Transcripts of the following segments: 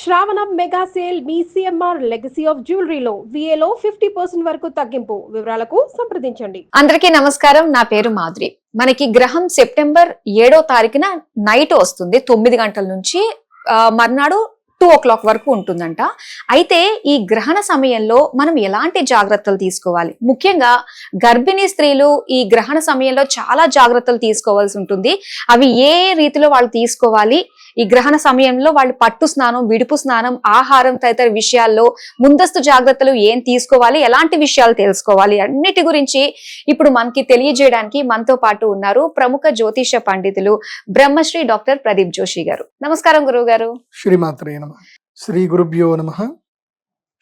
శ్రావణ mega sale మీ CMR legacy of జ్యువెలరీలో విఏలో ఫిఫ్టీ పర్సెంట్ వరకు తగ్గింపు. వివరాలకు సంప్రదించండి. అందరికీ నమస్కారం. నా పేరు మాధురి. మనకి గ్రహం సెప్టెంబర్ ఏడో తారీఖున నైట్ వస్తుంది. తొమ్మిది గంటల నుంచి మర్నాడు టూ ఓ క్లాక్ వరకు ఉంటుందంట. అయితే ఈ గ్రహణ సమయంలో మనం ఎలాంటి జాగ్రత్తలు తీసుకోవాలి? ముఖ్యంగా గర్భిణీ స్త్రీలు ఈ గ్రహణ సమయంలో చాలా జాగ్రత్తలు తీసుకోవాల్సి ఉంటుంది. అవి ఏ రీతిలో వాళ్ళు తీసుకోవాలి? ఈ గ్రహణ సమయంలో వాళ్ళు పట్టు స్నానం విడుపు స్నానం ఆహారం తదితర విషయాల్లో ముందస్తు జాగ్రత్తలు ఏం తీసుకోవాలి? ఎలాంటి విషయాలు తెలుసుకోవాలి? అన్నిటి గురించి ఇప్పుడు మనకి తెలియజేయడానికి మనతో పాటు ఉన్నారు ప్రముఖ జ్యోతిష పండితులు బ్రహ్మశ్రీ డాక్టర్ ప్రదీప్ జోషి గారు. నమస్కారం గురువు గారు శ్రీమాత్రే నమ శ్రీ గురుభ్యో నమ.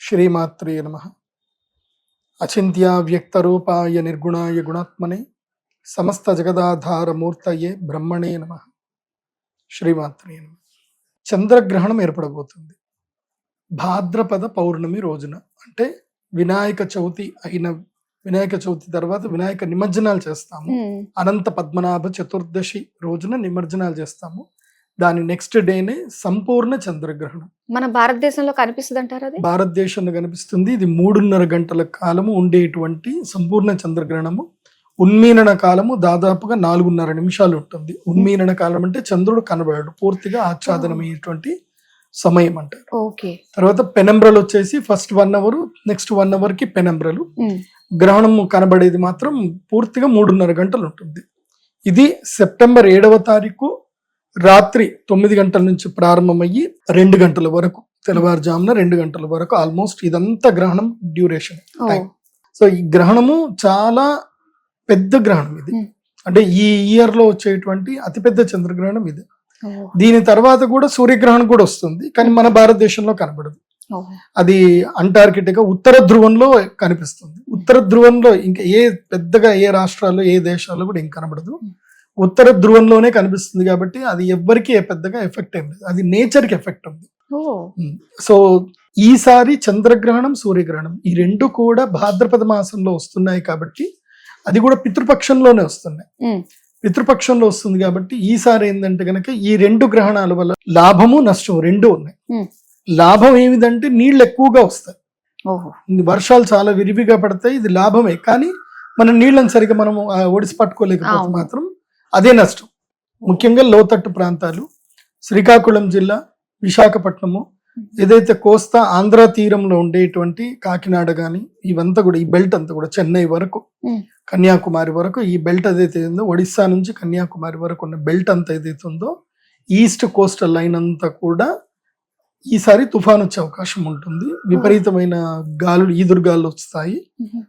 శ్రీమాత్రే నమ. అచింత్య వ్యక్తరూపాయ నిర్గుణాయ గుణాత్మనే సమస్త జగదాధార మూర్తయే బ్రహ్మణే నమ. శ్రీమాత్రే నమ. చంద్రగ్రహణం ఏర్పడబోతుంది. భాద్రపద పౌర్ణమి రోజున. అంటే వినాయక చవితి అయిన వినాయక చవితి తర్వాత వినాయక నిమజ్జనాలు చేస్తాము. అనంత పద్మనాభ చతుర్దశి రోజున నిమజ్జనాలు చేస్తాము. దాని నెక్స్ట్ డేనే సంపూర్ణ చంద్రగ్రహణం. మన భారతదేశంలో కనిపిస్తుంది అంటారు అది? భారతదేశంలో కనిపిస్తుంది. ఇది మూడున్నర గంటల కాలము ఉండేటువంటి సంపూర్ణ చంద్రగ్రహణము. ఉన్మీలన కాలము దాదాపుగా నాలుగున్నర నిమిషాలు ఉంటుంది. ఉన్మీలన కాలం అంటే చంద్రుడు కనబడాడు. పూర్తిగా ఆచ్ఛాదనమయ్యేటువంటి సమయం అంటారు. ఓకే. తర్వాత పెనంబ్రలు వచ్చేసి first one hour next one అవర్కి పెనంబ్రలు. గ్రహణం కనబడేది మాత్రం పూర్తిగా మూడున్నర గంటలు ఉంటుంది. ఇది సెప్టెంబర్ ఏడవ తారీఖు రాత్రి తొమ్మిది గంటల నుంచి ప్రారంభమయ్యి రెండు గంటల వరకు తెల్లవారుజామున రెండు గంటల వరకు ఆల్మోస్ట్ ఇదంతా గ్రహణం డ్యూరేషన్. సో ఈ గ్రహణము చాలా పెద్ద గ్రహణం ఇది. Hmm. అంటే ఈ ఇయర్లో వచ్చేటువంటి అతిపెద్ద చంద్రగ్రహణం ఇది. దీని తర్వాత కూడా సూర్యగ్రహణం కూడా వస్తుంది. కానీ మన భారతదేశంలో కనబడదు. అది అంటార్కిటికా ఉత్తర ధ్రువంలో కనిపిస్తుంది. ఉత్తర ధ్రువంలో ఇంకా ఏ పెద్దగా ఏ రాష్ట్రాల్లో ఏ దేశాల్లో కూడా ఇంకా కనబడదు. ఉత్తర ధ్రువంలోనే కనిపిస్తుంది కాబట్టి అది ఎవ్వరికి పెద్దగా ఎఫెక్ట్ ఏం లేదు. అది నేచర్కి ఎఫెక్ట్ ఉంది సో ఈసారి చంద్రగ్రహణం సూర్యగ్రహణం ఈ రెండు కూడా భాద్రపద మాసంలో వస్తున్నాయి కాబట్టి అది కూడా పితృపక్షంలోనే వస్తున్నాయి. పితృపక్షంలో వస్తుంది కాబట్టి ఈసారి ఏంటంటే కనుక ఈ రెండు గ్రహణాల వల్ల లాభము నష్టం రెండు ఉన్నాయి. లాభం ఏమిటంటే నీళ్ళు ఎక్కువగా వస్తాయి. వర్షాలు చాలా విరివిగా పడతాయి ఇది లాభమే. కానీ మన నీళ్ళని సరిగా మనం ఒడిసి పట్టుకోలేకపోతే. మాత్రం అదే నష్టం. ముఖ్యంగా లోతట్టు ప్రాంతాలు శ్రీకాకుళం జిల్లా విశాఖపట్నము ఏదైతే కోస్తా ఆంధ్ర తీరంలో ఉండేటువంటి కాకినాడ గాని ఇవంతా కూడా ఈ బెల్ట్ అంతా కూడా చెన్నై వరకు. కన్యాకుమారి వరకు ఈ బెల్ట్ ఏదైతే ఉందో ఒడిస్సా నుంచి కన్యాకుమారి వరకు ఉన్న బెల్ట్ అంతా ఏదైతే ఉందో ఈస్ట్ కోస్టల్ లైన్ అంతా కూడా ఈసారి తుఫాన్ వచ్చే అవకాశం ఉంటుంది. విపరీతమైన గాలులు ఈదురుగాలు వస్తాయి.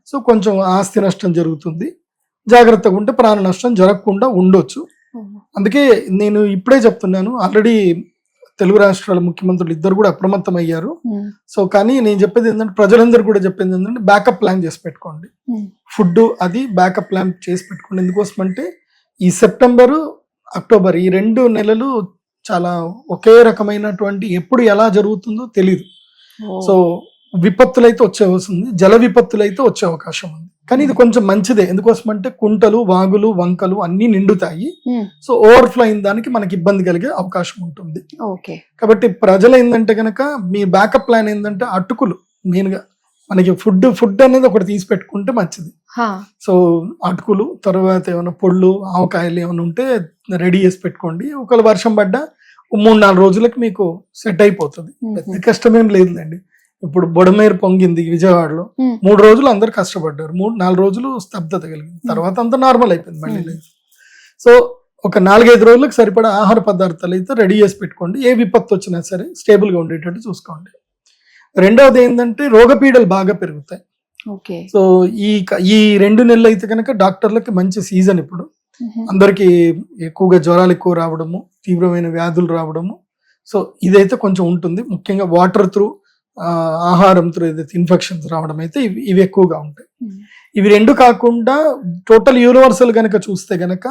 సో కొంచెం ఆస్తి నష్టం జరుగుతుంది. జాగ్రత్తగా ఉంటే ప్రాణ నష్టం జరగకుండా ఉండొచ్చు. అందుకే నేను ఇప్పుడే చెప్తున్నాను. ఆల్రెడీ తెలుగు రాష్ట్రాల ముఖ్యమంత్రులు ఇద్దరు కూడా అప్రమత్తం అయ్యారు సో కానీ నేను చెప్పేది ఏంటంటే ప్రజలందరూ కూడా చెప్పేది ఏంటంటే బ్యాకప్ ప్లాన్ చేసి పెట్టుకోండి. ఫుడ్ అది బ్యాకప్ ప్లాన్ చేసి పెట్టుకోండి. ఎందుకోసం అంటే ఈ సెప్టెంబరు అక్టోబర్ ఈ రెండు నెలలు చాలా ఒకే రకమైనటువంటి ఎప్పుడు ఎలా జరుగుతుందో తెలియదు సో విపత్తులు అయితే వచ్చే వస్తుంది జల విపత్తులు అయితే వచ్చే అవకాశం ఉంది. కానీ ఇది కొంచెం మంచిదే. ఎందుకోసం అంటే కుంటలు వాగులు వంకలు అన్ని నిండుతాయి. సో ఓవర్ఫ్లో అయిన దానికి మనకి ఇబ్బంది కలిగే అవకాశం ఉంటుంది. ఓకే. కాబట్టి ప్రజలు ఏంటంటే కనుక మీ బ్యాకప్ ప్లాన్ ఏంటంటే అటుకులు. మెయిన్గా మనకి ఫుడ్ ఫుడ్ అనేది ఒకటి తీసి పెట్టుకుంటే మంచిది. సో అటుకులు తర్వాత ఏమైనా పొళ్ళు ఆవకాయలు ఏమైనా ఉంటే రెడీ చేసి పెట్టుకోండి. ఒకవేళ వర్షం పడ్డా మూడు నాలుగు రోజులకి మీకు సెట్ అయిపోతుంది. పెద్ద కష్టమేం లేదండి ఇప్పుడు బొడమేరు పొంగింది విజయవాడలో. మూడు రోజులు అందరు కష్టపడ్డారు. మూడు నాలుగు రోజులు స్తబ్దత కలిగింది. తర్వాత అంతా నార్మల్ అయిపోయింది మళ్ళీ. లేదు. సో ఒక నాలుగైదు రోజులకు సరిపడా ఆహార పదార్థాలు అయితే రెడీ చేసి పెట్టుకోండి. ఏ విపత్తు వచ్చినా సరే స్టేబుల్గా ఉండేటట్టు చూసుకోండి. రెండవది ఏంటంటే రోగపీడలు బాగా పెరుగుతాయి. ఓకే. సో ఈ ఈ రెండు నెలలు అయితే కనుక డాక్టర్లకి మంచి సీజన్ ఇప్పుడు. అందరికి ఎక్కువగా జ్వరాలు ఎక్కువ రావడము తీవ్రమైన వ్యాధులు రావడము. సో ఇదైతే కొంచెం ఉంటుంది. ముఖ్యంగా వాటర్ త్రూ ఆహారం త్రూ ఏదైతే ఇన్ఫెక్షన్స్ రావడం అయితే ఇవి ఇవి ఎక్కువగా ఉంటాయి. ఇవి రెండు కాకుండా టోటల్ యూనివర్సల్ గనక చూస్తే గనక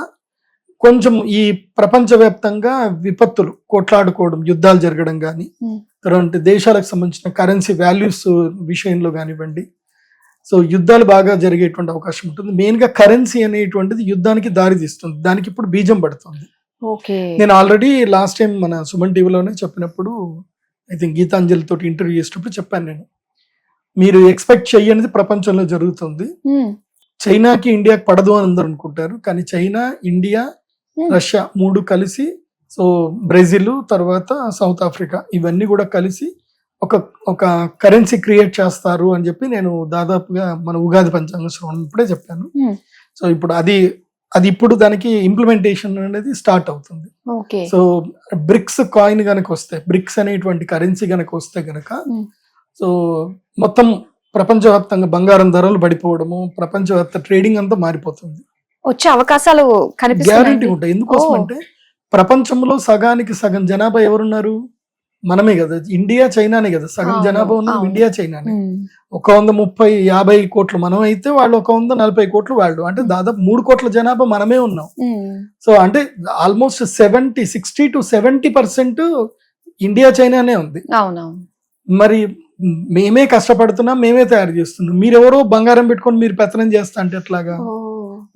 కొంచెం ఈ ప్రపంచవ్యాప్తంగా విపత్తులు కొట్లాడుకోవడం యుద్ధాలు జరగడం కానీ Hmm. తర్వాత దేశాలకు సంబంధించిన కరెన్సీ వాల్యూస్ విషయంలో కానివ్వండి. సో యుద్ధాలు బాగా జరిగేటువంటి అవకాశం ఉంటుంది. మెయిన్గా కరెన్సీ అనేటువంటిది యుద్ధానికి దారి తీస్తుంది. దానికి ఇప్పుడు బీజం పడుతుంది. ఓకే. నేను ఆల్రెడీ లాస్ట్ టైం మన సుమన్ టీవీలోనే చెప్పినప్పుడు ఐ థింక్ గీతాంజలి తోటి ఇంటర్వ్యూ చేసేటప్పుడు చెప్పాను నేను. మీరు ఎక్స్పెక్ట్ చేయనిది ప్రపంచంలో జరుగుతుంది. ఉమ్, చైనాకి ఇండియాకి పడదు అని అందరూ అనుకుంటారు. కానీ చైనా ఇండియా Hmm. రష్యా మూడు కలిసి సో బ్రెజిల్ తర్వాత సౌత్ ఆఫ్రికా ఇవన్నీ కూడా కలిసి ఒక ఒక కరెన్సీ క్రియేట్ చేస్తారు అని చెప్పి నేను దాదాపుగా మన ఉగాది పంచాంగ శ్రవణం ఇప్పుడే చెప్పాను. Hmm. సో ఇప్పుడు అది అది ఇప్పుడు దానికి ఇంప్లిమెంటేషన్ అనేది స్టార్ట్ అవుతుంది. సో బ్రిక్స్ కాయిన్ గనక వస్తే బ్రిక్స్ అనేటువంటి కరెన్సీ గనక వస్తే గనక Hmm. సో మొత్తం ప్రపంచవ్యాప్తంగా బంగారం ధరలు పడిపోవడము ప్రపంచవ్యాప్త ట్రేడింగ్ అంతా మారిపోతుంది. వచ్చే అవకాశాలు గ్యారంటీ ఉంటాయి. ఎందుకోసం. అంటే ప్రపంచంలో సగానికి సగం జనాభా ఎవరున్నారు? మనమే కదా. ఇండియా చైనానే కదా. సగం జనాభా అవును. ఇండియా చైనానే. ఉమ్, ఒక వంద ముప్పై యాభై కోట్లు మనం అయితే వాళ్ళు ఒక వంద నలభై కోట్లు వాళ్ళు. అంటే దాదాపు మూడు కోట్ల జనాభా మనమే ఉన్నాం. ఉమ్, సో అంటే almost seventy sixty to seventy percent India చైనానే ఉంది. మరి మేమే కష్టపడుతున్నాం మేమే తయారు చేస్తున్నాం. మీరెవరో బంగారం పెట్టుకొని మీరు పెత్తనం చేస్తా అంటే ఎట్లాగా?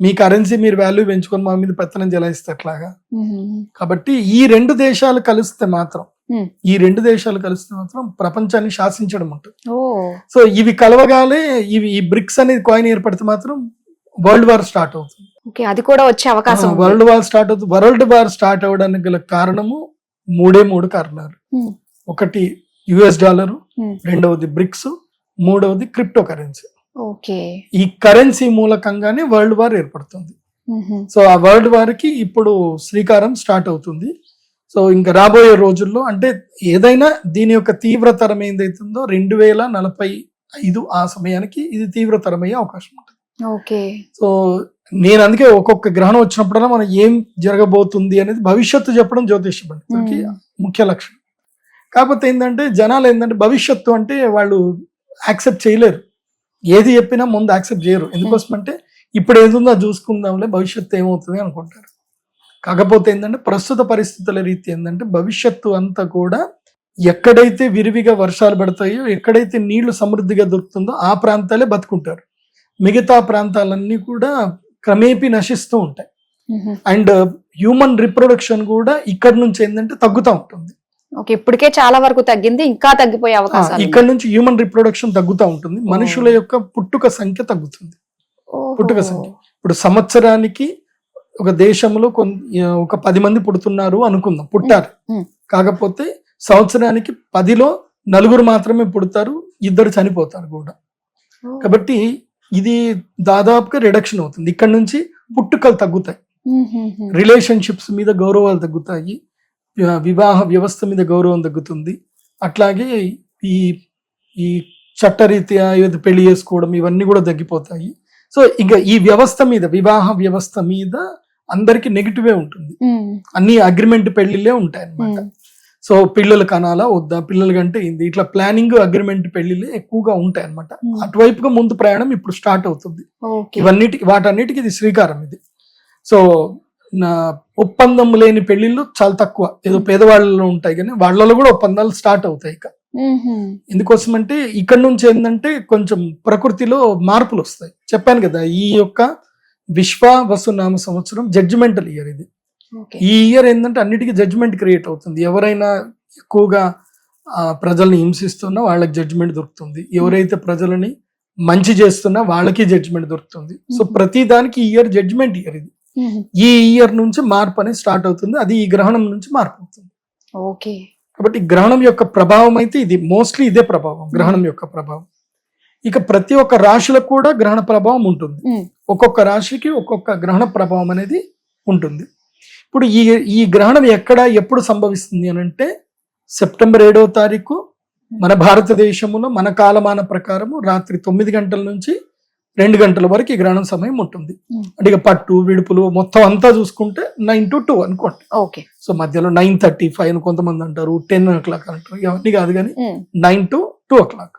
మీ కరెన్సీ మీరు వాల్యూ పెంచుకొని మా మీద పెత్తనం జలాయిస్తే ఎట్లాగా ఉమ్, కాబట్టి ఈ రెండు దేశాలు కలిస్తే మాత్రం. ఈ రెండు దేశాలు కలిస్తే మాత్రం ప్రపంచాన్ని శాసించడం ఉంటుంది సో ఇవి కలవగానే ఇవి ఈ బ్రిక్స్ అనేది కాయిన్ ఏర్పడితే మాత్రం వరల్డ్ వార్ స్టార్ట్ అవుతుంది ఓకే అది కూడా వచ్చే అవకాశం. వరల్డ్ వార్ స్టార్ట్ అవుతుంది వరల్డ్ వార్ స్టార్ట్ అవ్వడానికి గల కారణము మూడే మూడు కారణాలు. ఒకటి యుఎస్ డాలర్. రెండవది బ్రిక్స్ మూడవది క్రిప్టో కరెన్సీ ఈ కరెన్సీ మూలకంగానే వరల్డ్ వార్ ఏర్పడుతుంది. సో ఆ వరల్డ్ వార్కి ఇప్పుడు శ్రీకారం స్టార్ట్ అవుతుంది. సో ఇంకా రాబోయే రోజుల్లో అంటే ఏదైనా దీని యొక్క తీవ్రతరం ఏదైతుందో రెండు వేల నలభై ఐదు ఆ సమయానికి ఇది తీవ్రతరమయ్యే అవకాశం ఉంటుంది. ఓకే. సో నేను అందుకే ఒక్కొక్క గ్రహణం వచ్చినప్పుడల్లా మనం ఏం జరగబోతుంది అనేది భవిష్యత్తు చెప్పడం జ్యోతిష పండితులకి. ముఖ్య లక్షణం. కాకపోతే ఏంటంటే జనాలు ఏంటంటే భవిష్యత్తు అంటే వాళ్ళు యాక్సెప్ట్ చేయలేరు. ఏది చెప్పినా ముందు యాక్సెప్ట్ చేయరు. ఎందుకోసం అంటే ఇప్పుడు ఏదుందో చూసుకుందాంలే భవిష్యత్తు ఏమవుతుంది అనుకుంటారు. కాకపోతే ఏంటంటే ప్రస్తుత పరిస్థితుల రీతి ఏంటంటే భవిష్యత్తు అంతా కూడా ఎక్కడైతే విరివిగా వర్షాలు పడతాయో ఎక్కడైతే నీళ్ళు సమృద్ధిగా దొరుకుతుందో ఆ ప్రాంతాలే బతుకుంటారు. మిగతా ప్రాంతాలన్నీ కూడా క్రమేపీ నశిస్తూ ఉంటాయి. అండ్ హ్యూమన్ రిప్రొడక్షన్ కూడా ఇక్కడ నుంచి ఏంటంటే తగ్గుతూ ఉంటుంది. ఓకే ఇప్పటికే చాలా వరకు తగ్గింది ఇంకా తగ్గిపోయే ఆ, అవకాశాలు ఇక్కడ నుంచి హ్యూమన్ రిప్రొడక్షన్ తగ్గుతూ ఉంటుంది మనుషుల యొక్క పుట్టుక సంఖ్య తగ్గుతుంది. పుట్టుక సంఖ్య. ఇప్పుడు సంవత్సరానికి ఒక దేశంలో ఒక పది మంది పుడుతున్నారు అనుకుందాం పుట్టారు. కాకపోతే సంవత్సరానికి పదిలో నలుగురు మాత్రమే పుడతారు ఇద్దరు చనిపోతారు కూడా. కాబట్టి ఇది దాదాపుగా రిడక్షన్ అవుతుంది ఇక్కడ నుంచి పుట్టుకలు తగ్గుతాయి. రిలేషన్షిప్స్ మీద గౌరవాలు తగ్గుతాయి వివాహ వ్యవస్థ మీద గౌరవం తగ్గుతుంది. అట్లాగే ఈ ఈ చట్టరీత్యా ఏది పెళ్ళి చేసుకోవడం ఇవన్నీ కూడా తగ్గిపోతాయి. సో ఇంకా ఈ వ్యవస్థ మీద వివాహ వ్యవస్థ మీద అందరికి నెగిటివే ఉంటుంది. అన్ని అగ్రిమెంట్ పెళ్ళిళ్ళే ఉంటాయి అన్నమాట సో పిల్లలు కనాలా వద్దా పిల్లల కంటే ఇది ఇట్లా ప్లానింగ్ అగ్రిమెంట్ పెళ్ళిళ్ళే ఎక్కువగా ఉంటాయి అన్నమాట Hmm. అటువైపుగా ముందు ప్రయాణం ఇప్పుడు స్టార్ట్ అవుతుంది. ఇవన్నిటికి వాటన్నిటికి ఇది శ్రీకారం ఇది. సో నా ఒప్పందం లేని పెళ్ళిళ్ళు చాలా తక్కువ. ఏదో పేదవాళ్ళలో ఉంటాయి కానీ వాళ్ళలో కూడా ఒప్పందాలు స్టార్ట్ అవుతాయి ఇక. ఎందుకోసం అంటే ఇక్కడ నుంచి ఏంటంటే కొంచెం ప్రకృతిలో మార్పులు వస్తాయి. చెప్పాను కదా ఈ యొక్క విశ్వ వసునామ సంవత్సరం జడ్జిమెంటల్ ఇయర్ ఇది. ఈ ఇయర్ ఏంటంటే అన్నిటికీ జడ్జిమెంట్ క్రియేట్ అవుతుంది. ఎవరైనా ఎక్కువగా ప్రజల్ని హింసిస్తున్నా వాళ్ళకి జడ్జిమెంట్ దొరుకుతుంది. ఎవరైతే ప్రజలని మంచి చేస్తున్నా వాళ్ళకి జడ్జిమెంట్ దొరుకుతుంది. సో. ప్రతి దానికి ఇయర్ జడ్జిమెంట్ ఇయర్ ఇది. ఈ ఇయర్ నుంచి మార్పు అనేది స్టార్ట్ అవుతుంది. అది ఈ గ్రహణం నుంచి మార్పు అవుతుంది. ఓకే. కాబట్టి గ్రహణం యొక్క ప్రభావం అయితే ఇది మోస్ట్లీ ఇదే ప్రభావం గ్రహణం యొక్క ప్రభావం. ఇక ప్రతి ఒక్క రాశులకు కూడా గ్రహణ ప్రభావం ఉంటుంది. ఉమ్, ఒక్కొక్క రాశికి ఒక్కొక్క గ్రహణ ప్రభావం అనేది ఉంటుంది. ఇప్పుడు ఈ ఈ గ్రహణం ఎక్కడ ఎప్పుడు సంభవిస్తుంది అని అంటే సెప్టెంబర్ ఏడవ తారీఖు మన భారతదేశంలో మన కాలమాన ప్రకారము రాత్రి తొమ్మిది గంటల నుంచి రెండు గంటల వరకు ఈ గ్రహణం సమయం ఉంటుంది. అంటే ఇక పట్టు విడుపులు మొత్తం అంతా చూసుకుంటే నైన్ టు టూ అనుకోండి. ఓకే. సో మధ్యలో నైన్ థర్టీ ఫైవ్ అని కొంతమంది అంటారు టెన్ ఓ క్లాక్ అంటారు ఇవన్నీ కాదు కానీ nine to two o'clock.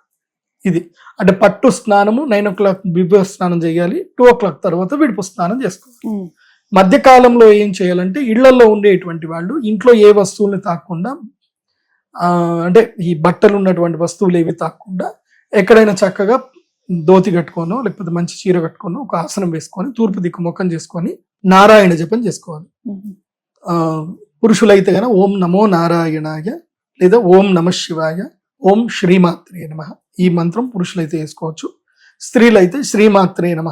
ఇది. అంటే పట్టు స్నానము నైన్ ఓ క్లాక్ విభవ స్నానం చేయాలి టూ ఓ క్లాక్ తర్వాత విడుపు స్నానం చేసుకోవాలి. మధ్యకాలంలో ఏం చేయాలంటే ఇళ్ళలో ఉండేటువంటి వాళ్ళు ఇంట్లో ఏ వస్తువుల్ని తాకుండా అంటే ఈ బట్టలు ఉన్నటువంటి వస్తువులు ఏవి తాకుండా ఎక్కడైనా చక్కగా దోతి కట్టుకోనో లేకపోతే మంచి చీర కట్టుకోనో ఒక ఆసనం వేసుకొని తూర్పు దిక్కు ముఖం చేసుకొని నారాయణ జపం చేసుకోవాలి. పురుషులైతే గన ఓం నమో నారాయణాయ లేదా ఓం నమ శివాయ ఓం శ్రీమాత్రే నమ. ఈ మంత్రం పురుషులైతే వేసుకోవచ్చు. స్త్రీలైతే శ్రీమాత్రే నమ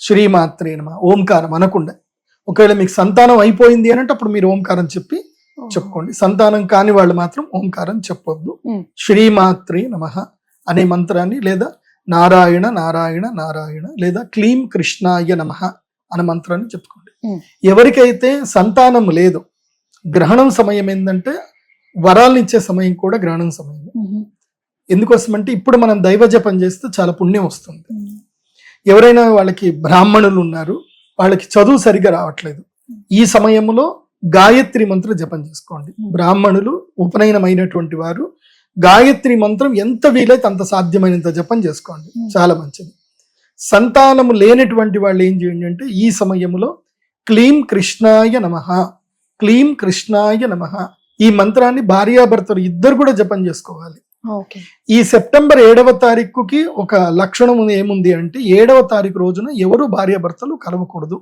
శ్రీమాత్రే నమ ఓంకారం అనకుండా. ఒకవేళ మీకు సంతానం అయిపోయింది అని అంటే అప్పుడు మీరు ఓంకారం చెప్పి చెప్పుకోండి. సంతానం కాని వాళ్ళు మాత్రం ఓంకారం చెప్పొద్దు. శ్రీమాత్రే నమ అనే మంత్రాన్ని లేదా నారాయణ నారాయణ నారాయణ లేదా క్లీం కృష్ణాయ నమ అనే మంత్రాన్ని చెప్పుకోండి. ఎవరికైతే సంతానం లేదు గ్రహణం సమయం ఏంటంటే వరాలను ఇచ్చే సమయం కూడా గ్రహణం సమయం మ్మ్. ఎందుకోసమంటే ఇప్పుడు మనం దైవ జపం చేస్తే చాలా పుణ్యం వస్తుంది. ఎవరైనా వాళ్ళకి బ్రాహ్మణులు ఉన్నారు వాళ్ళకి చదువు సరిగా రావట్లేదు ఈ సమయంలో గాయత్రి మంత్ర జపం చేసుకోండి బ్రాహ్మణులు ఉపనయనమైనటువంటి వారు గాయత్రి మంత్రం ఎంత వీలైతే అంత సాధ్యమైనంత జపం చేసుకోండి. Hmm. చాలా మంచిది. సంతానము లేనటువంటి వాళ్ళు ఏం చేయండి అంటే ఈ సమయంలో క్లీం కృష్ణాయ నమ క్లీం కృష్ణాయ నమ. ఈ మంత్రాన్ని భార్యాభర్తలు ఇద్దరు కూడా జపం చేసుకోవాలి. ఈ సెప్టెంబర్ ఏడవ తారీఖుకి ఒక లక్షణం ఏముంది అంటే ఏడవ తారీఖు రోజున ఎవరు భార్యాభర్తలు కలవకూడదు.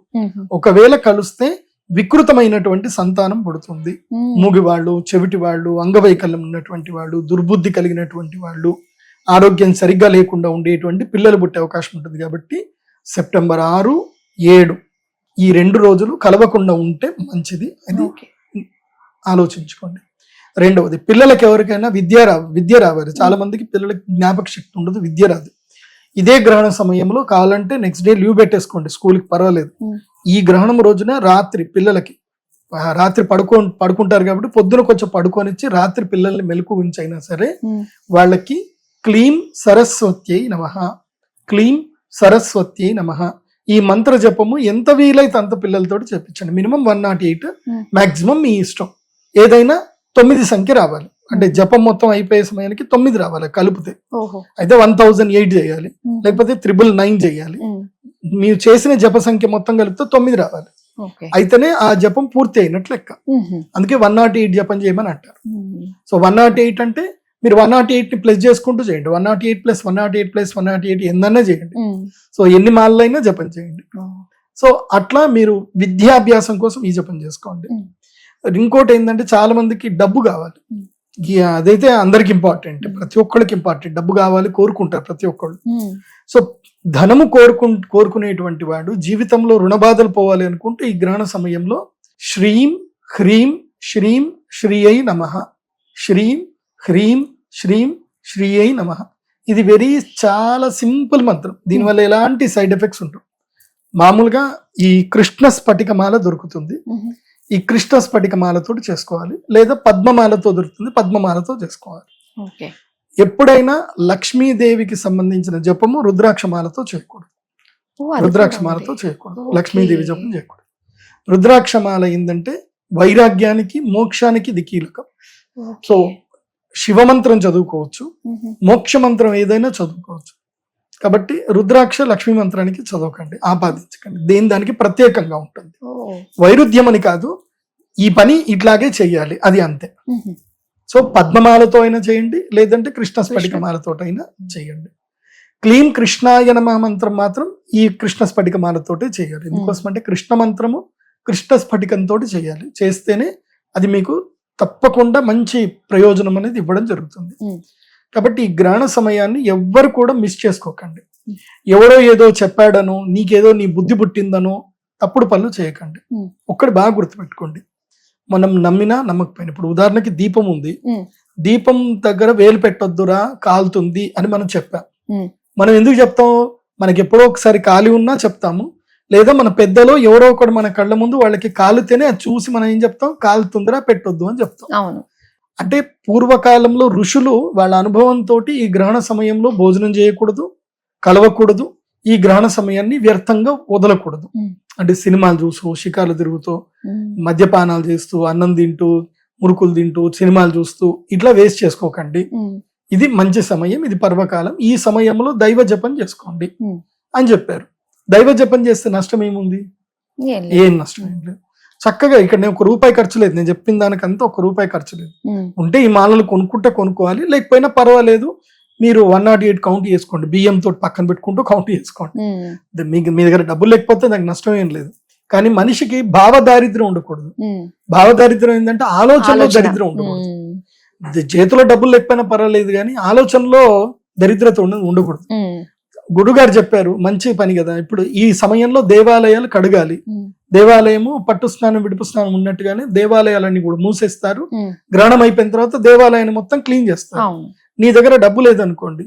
ఒకవేళ కలిస్తే వికృతమైనటువంటి సంతానం పుడుతుంది. మూగివాళ్ళు చెవిటి వాళ్ళు అంగవైకల్యం ఉన్నటువంటి వాళ్ళు దుర్బుద్ధి కలిగినటువంటి వాళ్ళు ఆరోగ్యం సరిగ్గా లేకుండా ఉండేటువంటి పిల్లలు పుట్టే అవకాశం ఉంటుంది కాబట్టి సెప్టెంబర్ ఆరు ఏడు ఈ రెండు రోజులు కలవకుండా ఉంటే మంచిది అది ఆలోచించుకోండి. రెండవది పిల్లలకి ఎవరికైనా విద్య రా విద్య రావాలి. చాలా మందికి పిల్లలకి జ్ఞాపక శక్తి ఉండదు విద్య రాదు. ఇదే గ్రహణ సమయంలో కావాలంటే నెక్స్ట్ డే లీవ్ పెట్టేసుకోండి స్కూల్కి పర్వాలేదు. ఈ గ్రహణం రోజున రాత్రి పిల్లలకి రాత్రి పడుకో పడుకుంటారు కాబట్టి పొద్దున కొంచెం పడుకొనిచ్చి రాత్రి పిల్లల్ని మెలకు ఉంచైనా సరే. వాళ్ళకి క్లీం సరస్వత్యై నమ. క్లీం సరస్వత్యై నమ. ఈ మంత్ర జపము ఎంత వీలైతే అంత పిల్లలతోటి చెప్పించండి minimum one naught eight. Maximum మీ ఇష్టం. ఏదైనా తొమ్మిది సంఖ్య రావాలి. అంటే జపం మొత్తం అయిపోయే సమయానికి తొమ్మిది రావాలి కలిపితే. అయితే వన్ థౌజండ్ ఎయిట్ చేయాలి. లేకపోతే త్రిబుల్ నైన్ చేయాలి. మీరు చేసిన జప సంఖ్య మొత్తం కలిపితే తొమ్మిది రావాలి అయితేనే ఆ జపం పూర్తి అయినట్లు లెక్క. అందుకే వన్ నాట్ ఎయిట్ జపం చేయమని అంటారు. సో వన్ నాట్ ఎయిట్ అంటే మీరు వన్ నాట్ ఎయిట్ని ప్లస్ చేసుకుంటూ చేయండి one naught eight plus one naught eight plus one naught eight ఎన్నన్నా చేయండి. సో ఎన్ని మాలైనా జపం చేయండి. సో అట్లా మీరు విద్యాభ్యాసం కోసం ఈ జపం చేసుకోండి. ఇంకోటి ఏంటంటే చాలా మందికి డబ్బు కావాలి అదైతే అందరికి ఇంపార్టెంట్ ప్రతి ఒక్కరికి ఇంపార్టెంట్ డబ్బు కావాలి కోరుకుంటారు ప్రతి ఒక్కళ్ళు. సో ధనము కోరుకు కోరుకునేటువంటి వాడు జీవితంలో రుణబాధలు పోవాలి అనుకుంటే ఈ గ్రహణ సమయంలో శ్రీం హ్రీం శ్రీం శ్రీయై నమ. శ్రీం హ్రీం శ్రీం శ్రీయై నమ. ఇది వెరీ చాలా సింపుల్ మంత్రం. దీనివల్ల ఎలాంటి సైడ్ ఎఫెక్ట్స్ ఉండవు మామూలుగా ఈ కృష్ణ స్ఫటికమాల దొరుకుతుంది. మ్మ్. ఈ కృష్ణ స్ఫటికమాలతో చేసుకోవాలి. లేదా పద్మమాలతో దొరుకుతుంది పద్మమాలతో చేసుకోవాలి. ఎప్పుడైనా లక్ష్మీదేవికి సంబంధించిన జపము రుద్రాక్షమాలతో చేయకూడదు. రుద్రాక్షమాలతో కూడా చేయకూడదు. లక్ష్మీదేవి జపం చేయకూడదు. రుద్రాక్షమాల ఏంటంటే వైరాగ్యానికి మోక్షానికి ఇది కీలకం. సో శివమంత్రం చదువుకోవచ్చు. మోక్ష మంత్రం ఏదైనా చదువుకోవచ్చు. కాబట్టి రుద్రాక్ష లక్ష్మీ మంత్రానికి చదవకండి ఆపాదించకండి. దేని దానికి ప్రత్యేకంగా ఉంటుంది. వైరుధ్యం అని కాదు ఈ పని ఇట్లాగే చెయ్యాలి అది అంతే. సో పద్మమాలతో అయినా చేయండి లేదంటే కృష్ణ. స్ఫటికమాలతో అయినా చేయండి. క్లీం కృష్ణాయ నమ మంత్రం మాత్రం ఈ కృష్ణ స్ఫటికమాలతోటే చేయాలి. ఎందుకోసం అంటే కృష్ణ మంత్రము కృష్ణ స్ఫటికంతో చేయాలి. చేస్తేనే అది మీకు తప్పకుండా మంచి ప్రయోజనం అనేది ఇవ్వడం జరుగుతుంది. కాబట్టి ఈ గ్రహణ సమయాన్ని ఎవ్వరు కూడా మిస్ చేసుకోకండి. ఎవడో ఏదో చెప్పాడనో నీకేదో నీ బుద్ధి పుట్టిందనో తప్పుడు పనులు చేయకండి. ఒక్కటి బాగా గుర్తుపెట్టుకోండి. మనం నమ్మినా నమ్మకపోయినా. ఇప్పుడు ఉదాహరణకి దీపం ఉంది. దీపం దగ్గర వేలు పెట్టొద్దురా కాలుతుంది అని మనం చెప్పాం. మనం ఎందుకు చెప్తాం? మనకి ఎప్పుడో ఒకసారి కాలి ఉన్నా చెప్తాము. లేదా మన పెద్దలో ఎవరో ఒకడు మన కళ్ళ ముందు వాళ్ళకి కాలుతేనే అది చూసి మనం ఏం చెప్తాం? కాలుతుందిరా పెట్టొద్దు అని చెప్తాం. అవును. అంటే పూర్వకాలంలో ఋషులు వాళ్ళ అనుభవంతో ఈ గ్రహణ సమయంలో భోజనం చేయకూడదు కలవకూడదు ఈ గ్రహణ సమయాన్ని వ్యర్థంగా వదలకూడదు. అంటే సినిమాలు చూస్తూ షికార్లు తిరుగుతూ. మద్యపానాలు చేస్తూ అన్నం తింటూ మురుకులు తింటూ సినిమాలు చూస్తూ ఇట్లా వేస్ట్ చేసుకోకండి. ఇది మంచి సమయం ఇది పర్వకాలం ఈ సమయంలో దైవ జపం చేసుకోండి. అని చెప్పారు దైవ జపం చేస్తే నష్టం ఏముంది. ఏం నష్టం ఏం లేదు చక్కగా ఇక్కడ నేను ఒక రూపాయి ఖర్చు లేదు. నేను చెప్పిన దానికంతా ఒక రూపాయి ఖర్చు లేదు. ఉంటే ఈ మాలలు కొనుక్కుంటే కొనుక్కోవాలి. లేకపోయినా పర్వాలేదు. మీరు వన్ నాట్ ఎయిట్ కౌంట్ చేసుకోండి. బియ్యం తోటి పక్కన పెట్టుకుంటూ కౌంట్ చేసుకోండి. మీకు మీ దగ్గర డబ్బులు లేకపోతే నాకు నష్టం ఏం లేదు. కానీ మనిషికి భావ దారిద్ర్యం ఉండకూడదు. భావ దారిద్ర్యం ఏంటంటే ఆలోచనలో ఆలోచన. దరిద్రం ఉండకూడదు. చేతిలో డబ్బులు లేకపోయినా పర్వాలేదు కానీ ఆలోచనలో దరిద్రత ఉండ ఉండకూడదు. గురుగారు చెప్పారు మంచి పని కదా. ఇప్పుడు ఈ సమయంలో దేవాలయాలు కడగాలి. దేవాలయము పట్టు స్నానం విడుపు స్నానం ఉన్నట్టుగానే దేవాలయాలన్నీ కూడా మూసేస్తారు. గ్రహణం అయిపోయిన తర్వాత దేవాలయాన్ని మొత్తం క్లీన్ చేస్తారు. నీ దగ్గర డబ్బు లేదనుకోండి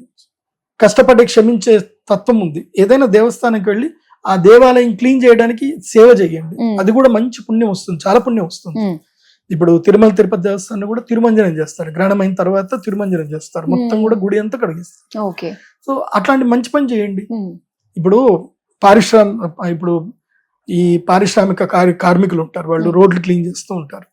కష్టపడి క్షమించే తత్వం ఉంది. ఏదైనా దేవస్థానానికి వెళ్ళి ఆ దేవాలయం క్లీన్ చేయడానికి సేవ చేయండి. అది కూడా మంచి పుణ్యం వస్తుంది చాలా పుణ్యం వస్తుంది. ఇప్పుడు తిరుమల తిరుపతి దేవస్థానం కూడా తిరుమంజనం చేస్తారు. గ్రహణం అయిన తర్వాత తిరుమంజనం చేస్తారు. మొత్తం. కూడా గుడి అంతా కడిగిస్తారు. ఓకే. సో అట్లాంటి మంచి పని చేయండి. ఇప్పుడు పారిశ్రామిక ఇప్పుడు ఈ పారిశ్రామిక కార్మికులు ఉంటారు. వాళ్ళు Hmm. రోడ్లు క్లీన్ చేస్తూ ఉంటారు.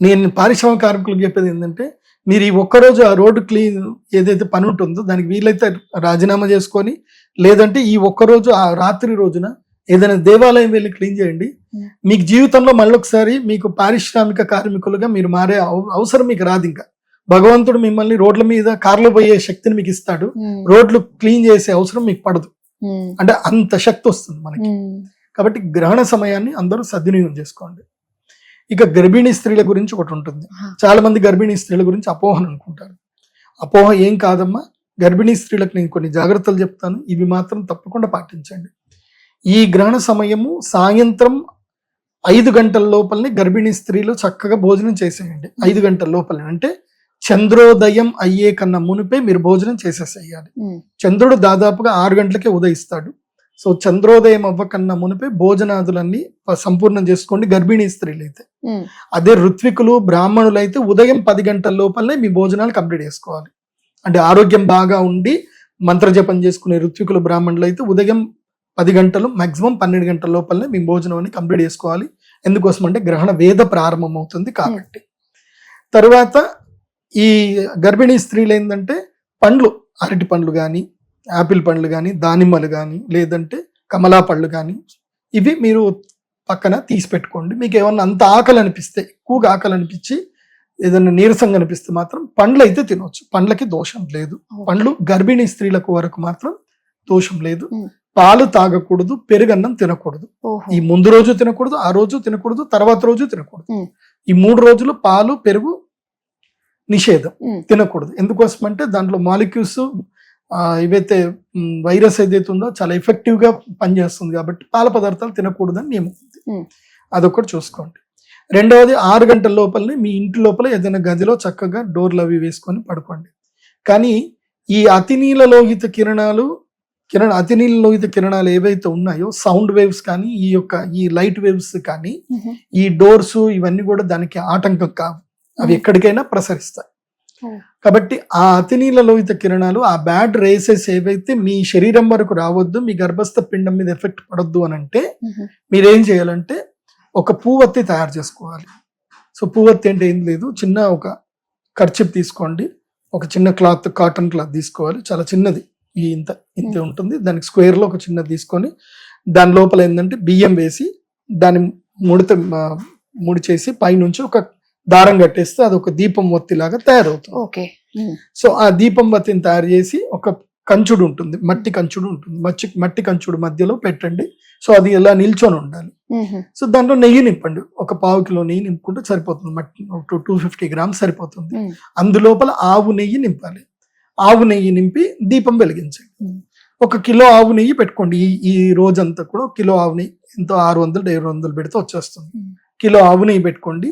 నేను పారిశ్రామిక కార్మికులకు చెప్పేది ఏంటంటే మీరు ఈ ఒక్కరోజు ఆ రోడ్డు క్లీన్ ఏదైతే పని ఉంటుందో దానికి వీలైతే రాజీనామా చేసుకొని లేదంటే ఈ ఒక్కరోజు ఆ రాత్రి రోజున ఏదైనా దేవాలయం వెళ్ళి క్లీన్ చేయండి. Hmm. మీకు జీవితంలో మళ్ళొకసారి మీకు పారిశ్రామిక కార్మికులుగా మీరు మారే అవ- అవసరం మీకు రాదు ఇంకా. భగవంతుడు మిమ్మల్ని రోడ్ల మీద కార్లో పోయే శక్తిని మీకు ఇస్తాడు. ఉమ్, రోడ్లు క్లీన్ చేసే అవసరం మీకు పడదు. అంటే అంత శక్తి వస్తుంది మనకి. ఉమ్, కాబట్టి గ్రహణ సమయాన్ని అందరూ సద్వినియోగం చేసుకోండి. ఇక గర్భిణీ స్త్రీల గురించి ఒకటి ఉంటుంది. చాలా మంది గర్భిణీ స్త్రీల గురించి అపోహను అనుకుంటారు. అపోహ ఏం కాదమ్మా? గర్భిణీ స్త్రీలకు నేను కొన్ని జాగ్రత్తలు చెప్తాను. ఇవి మాత్రం తప్పకుండా పాటించండి. ఈ గ్రహణ సమయము సాయంత్రం ఐదు గంటల లోపలనే గర్భిణీ స్త్రీలు చక్కగా భోజనం చేసేయండి. ఐదు గంటల లోపలనే అంటే చంద్రోదయం అయ్యే కన్నా మునిపే మీరు భోజనం చేసేసేయాలి. చంద్రుడు దాదాపుగా ఆరు గంటలకే ఉదయిస్తాడు. సో చంద్రోదయం అవ్వకన్నా మునిపే భోజనాదులన్నీ సంపూర్ణం చేసుకోండి గర్భిణీ స్త్రీలు అయితే అదే ఋత్వికులు బ్రాహ్మణులు అయితే ఉదయం పది గంటల లోపలనే మీ భోజనాలు కంప్లీట్ చేసుకోవాలి. అంటే ఆరోగ్యం బాగా ఉండి మంత్రజపం చేసుకునే ఋత్వికులు బ్రాహ్మణులు అయితే ఉదయం పది గంటలు మాక్సిమం పన్నెండు గంటల లోపలనే మీ భోజనం అని కంప్లీట్ చేసుకోవాలి. ఎందుకోసం అంటే గ్రహణ వేద ప్రారంభం అవుతుంది కాబట్టి తరువాత ఈ గర్భిణీ స్త్రీలు ఏంటంటే పండ్లు అరటి పండ్లు కానీ యాపిల్ పండ్లు కానీ దానిమ్మలు కానీ లేదంటే కమలా పళ్ళు కానీ ఇవి మీరు పక్కన తీసి పెట్టుకోండి. మీకు ఏమన్నా అంత ఆకలి అనిపిస్తే ఎక్కువగా ఆకలి అనిపించి ఏదైనా నీరసంగా అనిపిస్తే మాత్రం పండ్లు అయితే తినవచ్చు పండ్లకి దోషం లేదు. పండ్లు గర్భిణీ స్త్రీలకు వరకు మాత్రం దోషం లేదు. పాలు తాగకూడదు పెరుగన్నం తినకూడదు. ఈ ముందు రోజు తినకూడదు ఆ రోజు తినకూడదు తర్వాత రోజు తినకూడదు. ఈ మూడు రోజులు పాలు పెరుగు నిషేధం. తినకూడదు. ఎందుకోసం అంటే దాంట్లో మాలిక్యూల్స్ ఇవైతే వైరస్ ఏదైతే ఉందో చాలా ఎఫెక్టివ్గా పనిచేస్తుంది కాబట్టి పాల పదార్థాలు తినకూడదని నియమం ఉంది. అదొకటి చూసుకోండి. రెండవది ఆరు గంటల లోపలనే మీ ఇంటి లోపల ఏదైనా గదిలో చక్కగా డోర్లు అవి వేసుకొని పడుకోండి. కానీ ఈ అతినీల లోహిత కిరణాలు కిరణ అతినీల లోహిత కిరణాలు ఏవైతే ఉన్నాయో సౌండ్ వేవ్స్ కానీ ఈ యొక్క ఈ లైట్ వేవ్స్ కానీ ఈ డోర్స్ ఇవన్నీ కూడా దానికి ఆటంకం కావు. అవి. ఎక్కడికైనా ప్రసరిస్తాయి. కాబట్టి ఆ అతినీల లోహిత కిరణాలు ఆ బ్యాడ్ రేసెస్ ఏవైతే మీ శరీరం వరకు రావద్దు మీ గర్భస్థ పిండం మీద ఎఫెక్ట్ పడొద్దు అని అంటే మీరేం చేయాలంటే ఒక పువ్వత్తి తయారు చేసుకోవాలి సో పువ్వత్తి అంటే ఏం లేదు చిన్న ఒక ఖర్చిప్ తీసుకోండి ఒక చిన్న క్లాత్ కాటన్ క్లాత్ తీసుకోవాలి చాలా చిన్నది ఈ ఇంత ఇంత. ఉంటుంది దానికి స్క్వేర్లో ఒక చిన్నది తీసుకొని దాని లోపల ఏంటంటే బియ్యం వేసి దాన్ని ముడిత ముడి చేసి పైనుంచి ఒక దారం కట్టేస్తే అది ఒక దీపం ఒత్తిలాగా తయారవుతుంది. ఓకే. సో ఆ దీపం బత్తిని తయారు చేసి ఒక కంచుడు ఉంటుంది మట్టి కంచుడు ఉంటుంది. మట్టి మట్టి కంచుడు మధ్యలో పెట్టండి. సో అది ఇలా నిల్చొని ఉండాలి. సో దాంట్లో నెయ్యి నింపండి. ఒక పావు కిలో నెయ్యి నింపుకుంటే సరిపోతుంది. మట్టి ఒక టూ ఫిఫ్టీ గ్రామ్స్ సరిపోతుంది. అందులోపల ఆవు నెయ్యి నింపాలి. ఆవు నెయ్యి నింపి దీపం వెలిగించండి. ఒక కిలో ఆవు నెయ్యి పెట్టుకోండి. ఈ ఈ రోజంతా కూడా కిలో ఆవు నెయ్యి ఎంతో ఆరు వందలు ఏడు వందలు పెడితే వచ్చేస్తుంది. కిలో ఆవు నెయ్యి పెట్టుకోండి.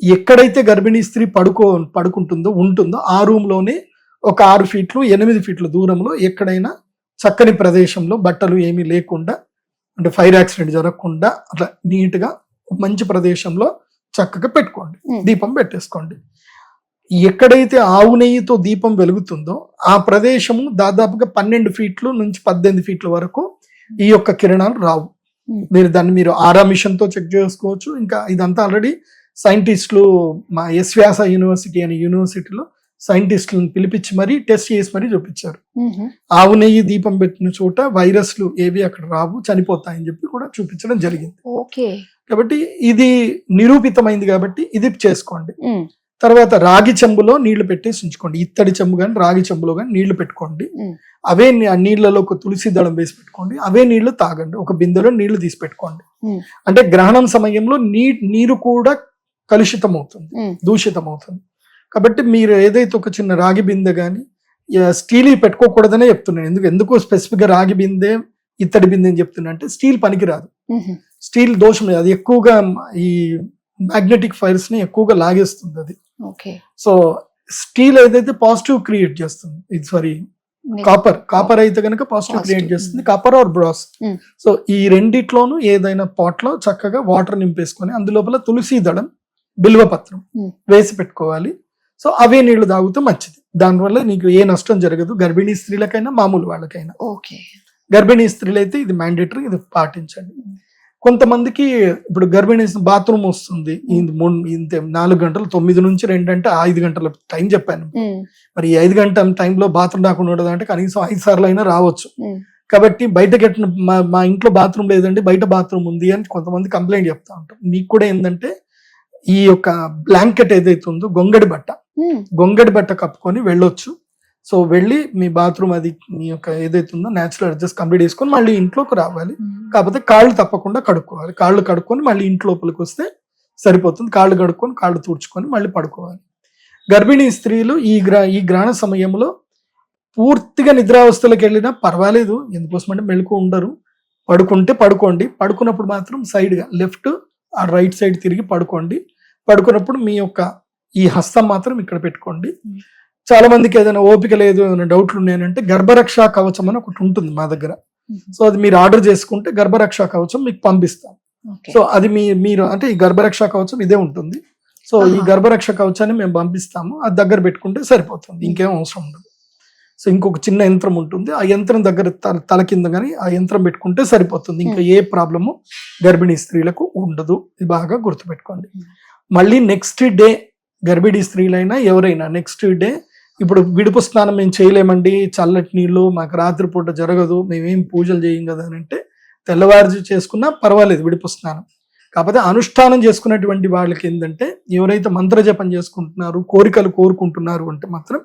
ఎక్కడైతే గర్భిణీ స్త్రీ పడుకో పడుకుంటుందో ఉంటుందో ఆ రూమ్లోనే ఒక ఆరు ఫీట్లు ఎనిమిది ఫీట్ల దూరంలో ఎక్కడైనా చక్కని ప్రదేశంలో బట్టలు ఏమీ లేకుండా అంటే ఫైర్ యాక్సిడెంట్ జరగకుండా అట్లా నీట్గా ఒక మంచి ప్రదేశంలో చక్కగా పెట్టుకోండి. దీపం పెట్టేసుకోండి ఎక్కడైతే ఆవు నెయ్యితో దీపం వెలుగుతుందో ఆ ప్రదేశము దాదాపుగా పన్నెండు ఫీట్లు నుంచి పద్దెనిమిది ఫీట్ల వరకు ఈ యొక్క కిరణాలు రావు. మీరు దాన్ని మీరు ఆరా మిషన్తో చెక్ చేసుకోవచ్చు ఇంకా ఇదంతా ఆల్రెడీ సైంటిస్టులు మా ఎస్వ్యాస యూనివర్సిటీ అనే యూనివర్సిటీలో సైంటిస్టులను పిలిపించి మరీ టెస్ట్ చేసి మరీ చూపించారు. ఆవు నెయ్యి దీపం పెట్టిన చోట వైరస్లు ఏవి అక్కడ రావు చనిపోతాయని చెప్పి కూడా చూపించడం జరిగింది. ఓకే. కాబట్టి ఇది నిరూపితమైంది కాబట్టి ఇది చేసుకోండి. తర్వాత రాగి చెంబులో నీళ్ళు పెట్టేసి ఉంచుకోండి. ఇత్తడి చెంబు కానీ రాగి చెంబులో కానీ నీళ్ళు పెట్టుకోండి. అవే నీళ్ళలో ఒక తులసి దళం వేసి పెట్టుకోండి. అవే నీళ్ళు తాగండి. ఒక బిందెలో నీళ్ళు తీసి పెట్టుకోండి. అంటే గ్రహణం సమయంలో నీ నీరు కూడా కలుషితం అవుతుంది. దూషితం అవుతుంది కాబట్టి మీరు ఏదైతే ఒక చిన్న రాగి బిందె కానీ స్టీల్ పెట్టుకోకూడదనే చెప్తున్నాను. ఎందుకు? ఎందుకు స్పెసిఫిక్గా రాగి బిందె ఇత్తడి బిందె అని చెప్తున్నా అంటే స్టీల్ పనికిరాదు. స్టీల్ దోషం లేదు. అది ఎక్కువగా ఈ మ్యాగ్నెటిక్ ఫైర్స్ని ఎక్కువగా లాగేస్తుంది అది. సో స్టీల్ ఏదైతే పాజిటివ్ క్రియేట్ చేస్తుంది ఇది సారీ కాపర్ కాపర్ అయితే కనుక పాజిటివ్. క్రియేట్ చేస్తుంది. Copper or brass. సో ఈ రెండిట్లోనూ ఏదైనా పాట్లో చక్కగా వాటర్ నింపేసుకొని అందులోపల తులసి దళం బిల్వపత్రం. వేసి పెట్టుకోవాలి. సో అవే నీళ్ళు తాగితే మంచిది. దానివల్ల నీకు ఏ నష్టం జరగదు. గర్భిణీ స్త్రీలకైనా మామూలు వాళ్ళకైనా. ఓకే. గర్భిణీ స్త్రీలు అయితే ఇది మ్యాండేటరీ ఇది పాటించండి. కొంతమందికి ఇప్పుడు గర్భిణీ బాత్రూమ్ వస్తుంది. ఇంత నాలుగు గంటలు తొమ్మిది నుంచి రెండు అంటే ఐదు గంటల టైం చెప్పాను. మరి ఈ ఐదు గంటల టైంలో బాత్రూమ్ రాకుండా ఉండదు అంటే కనీసం ఐదు సార్లు అయినా రావచ్చు. కాబట్టి బయటకి మా మా ఇంట్లో బాత్రూమ్ లేదండి బయట బాత్రూమ్ ఉంది అని కొంతమంది కంప్లైంట్ చెప్తా ఉంటారు. మీకు కూడా ఏంటంటే ఈ యొక్క బ్లాంకెట్ ఏదైతే ఉందో గొంగడి బట్ట. మ్మ్. గొంగడి బట్ట కప్పుకొని వెళ్ళొచ్చు. సో వెళ్ళి మీ బాత్రూమ్ అది మీ యొక్క ఏదైతే ఉందో న్యాచురల్ అడ్జస్ట్ కంప్లీట్ చేసుకొని మళ్ళీ ఇంట్లోకి రావాలి. కాకపోతే కాళ్ళు తప్పకుండా కడుక్కోవాలి. కాళ్ళు కడుక్కొని మళ్ళీ ఇంటి లోపలికి వస్తే సరిపోతుంది. కాళ్ళు కడుక్కొని కాళ్ళు తుడుచుకొని మళ్ళీ పడుకోవాలి. గర్భిణీ స్త్రీలు ఈ గ్ర ఈ గ్రహణ సమయంలో పూర్తిగా నిద్రావస్థలకు వెళ్ళినా పర్వాలేదు. ఎందుకోసమంటే మెలకు ఉండరు. పడుకుంటే పడుకోండి. పడుకున్నప్పుడు మాత్రం సైడ్గా లెఫ్ట్ ఆ రైట్ సైడ్ తిరిగి పడుకోండి. పడుకున్నప్పుడు మీ యొక్క ఈ హస్తం మాత్రం ఇక్కడ పెట్టుకోండి. చాలా మందికి ఏదైనా ఓపిక లేదు ఏమైనా డౌట్లు ఉన్నాయనంటే గర్భరక్షా కవచం అని ఒకటి ఉంటుంది మా దగ్గర. సో అది మీరు ఆర్డర్ చేసుకుంటే గర్భరక్షా కవచం మీకు పంపిస్తాం. సో అది మీ మీరు అంటే ఈ గర్భరక్షా కవచం ఇదే ఉంటుంది. సో ఈ. గర్భరక్ష కవచాన్ని మేము పంపిస్తాము. అది దగ్గర పెట్టుకుంటే సరిపోతుంది. ఇంకేం అవసరం ఉండదు. సో ఇంకొక చిన్న యంత్రం ఉంటుంది. ఆ యంత్రం దగ్గర తల- కింద కానీ ఆ యంత్రం పెట్టుకుంటే సరిపోతుంది. ఇంకా ఏ ప్రాబ్లము గర్భిణీ స్త్రీలకు ఉండదు. ఇది బాగా గుర్తుపెట్టుకోండి. Hmm. మళ్ళీ నెక్స్ట్ డే గర్భిణీ స్త్రీలైనా ఎవరైనా నెక్స్ట్ డే ఇప్పుడు విడుపు స్నానం మేము చేయలేమండి. చల్లటి నీళ్ళు మాకు రాత్రిపూట జరగదు. మేమేం పూజలు చేయం కదా అని అంటే తెల్లవారు చేసుకున్నా పర్వాలేదు విడుపు స్నానం. కాకపోతే అనుష్ఠానం చేసుకున్నటువంటి వాళ్ళకి ఏంటంటే ఎవరైతే మంత్రజపం చేసుకుంటున్నారు కోరికలు కోరుకుంటున్నారు అంటే మాత్రం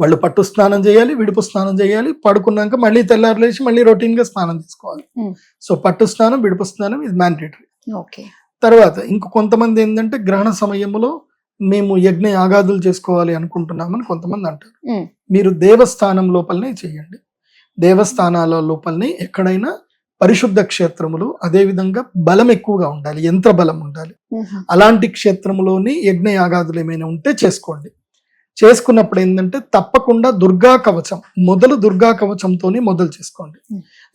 వాళ్ళు పట్టు స్నానం చేయాలి విడుపు స్నానం చేయాలి పడుకున్నాక మళ్ళీ తెల్లారు లేచి మళ్ళీ రొటీన్గా స్నానం చేసుకోవాలి. Hmm. సో పట్టు స్నానం విడుపు స్నానం ఇది మ్యాండేటరీ ఓకే తర్వాత ఇంక కొంతమంది ఏంటంటే గ్రహణ సమయంలో మేము యజ్ఞ యాగాదులు చేసుకోవాలి అనుకుంటున్నామని కొంతమంది అంటారు. మ్మ్. మీరు దేవస్థానం లోపలనే చేయండి. దేవస్థానాల లోపలనే ఎక్కడైనా పరిశుద్ధ క్షేత్రములు అదే విధంగా బలం ఎక్కువగా ఉండాలి యంత్ర బలం ఉండాలి. మ్మ్. అలాంటి క్షేత్రములోని యజ్ఞ యాగాదులు ఏమైనా ఉంటే చేసుకోండి. చేసుకున్నప్పుడు ఏంటంటే తప్పకుండా దుర్గా కవచం మొదలు దుర్గా కవచంతోనే మొదలు చేసుకోండి.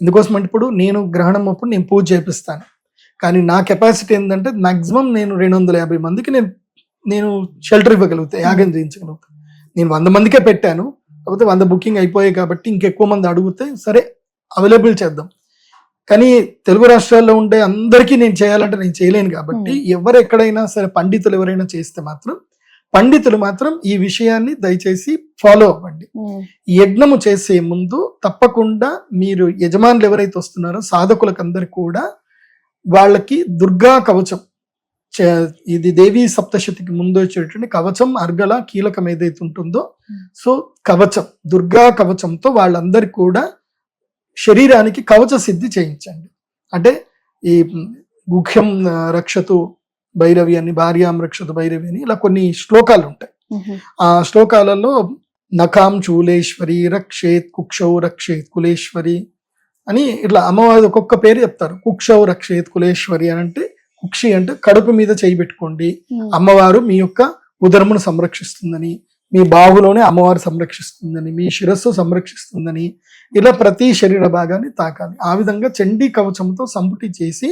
ఎందుకోసం అంటే ఇప్పుడు నేను గ్రహణం అప్పుడు నేను పూజ చేపిస్తాను. కానీ నా కెపాసిటీ ఏంటంటే మాక్సిమం నేను రెండు వందల యాభై మందికి నేను నేను షెల్టర్ ఇవ్వగలుగుతా యాగం చేయించగలుగుతాను నేను వంద మందికే పెట్టాను కాకపోతే వంద బుకింగ్ అయిపోయాయి కాబట్టి ఇంకెక్కువ మంది అడిగితే సరే అవైలబుల్ చేద్దాం. కానీ తెలుగు రాష్ట్రాల్లో ఉండే అందరికీ నేను చేయాలంటే నేను చేయలేను కాబట్టి ఎవరు ఎక్కడైనా సరే పండితులు ఎవరైనా చేస్తే మాత్రం పండితులు మాత్రం ఈ విషయాన్ని దయచేసి ఫాలో అవ్వండి. యజ్ఞము చేసే ముందు తప్పకుండా మీరు యజమానులు ఎవరైతే వస్తున్నారో సాధకులకు అందరికి కూడా వాళ్ళకి దుర్గా కవచం ఇది దేవీ సప్తశతికి ముందు వచ్చేటువంటి కవచం అర్గల కీలకం ఏదైతే ఉంటుందో. సో కవచం దుర్గా కవచంతో వాళ్ళందరికి కూడా శరీరానికి కవచ సిద్ధి చేయించండి. అంటే ఈ గుఖ్యం రక్షతు భైరవి అని భార్యాం రక్షతు భైరవి అని ఇలా కొన్ని శ్లోకాలు ఉంటాయి. ఆ శ్లోకాలలో నకాం చూలేశ్వరి రక్షేత్ కుక్షౌ రక్షేత్ కులేశ్వరి అని ఇట్లా అమ్మవారి ఒక్కొక్క పేరు చెప్తారు కుక్షౌ రక్షేత్ కులేశ్వరి అని అంటే కుక్షి అంటే కడుపు మీద చేయి పెట్టుకోండి మ్మ్. అమ్మవారు మీ యొక్క ఉదరమును సంరక్షిస్తుందని మీ బాహులోనే అమ్మవారు సంరక్షిస్తుందని మీ శిరస్సు సంరక్షిస్తుందని ఇలా ప్రతి శరీర భాగాన్ని తాకాలి ఆ విధంగా చండీ కవచంతో సంపుటి చేసి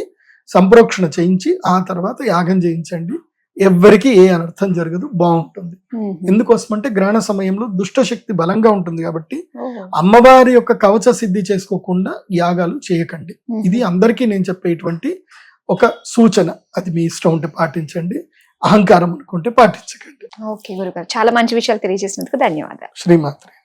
సంప్రోక్షణ చేయించి ఆ తర్వాత యాగం చేయించండి. ఎవ్వరికి ఏ అనర్థం జరగదు బాగుంటుంది. మ్మ్. ఎందుకోసమంటే గ్రహణ సమయంలో దుష్ట శక్తి బలంగా ఉంటుంది కాబట్టి. అమ్మవారి యొక్క కవచ సిద్ధి చేసుకోకుండా యాగాలు చేయకండి. ఇది అందరికీ నేను చెప్పేటువంటి ఒక సూచన. అది మీ ఇష్టం ఉంటే పాటించండి అహంకారం అనుకుంటే పాటించకండి. ఓకే గురుగారు. చాలా మంచి విషయాలు తెలియజేసినందుకు ధన్యవాదాలు. శ్రీమాత్రే.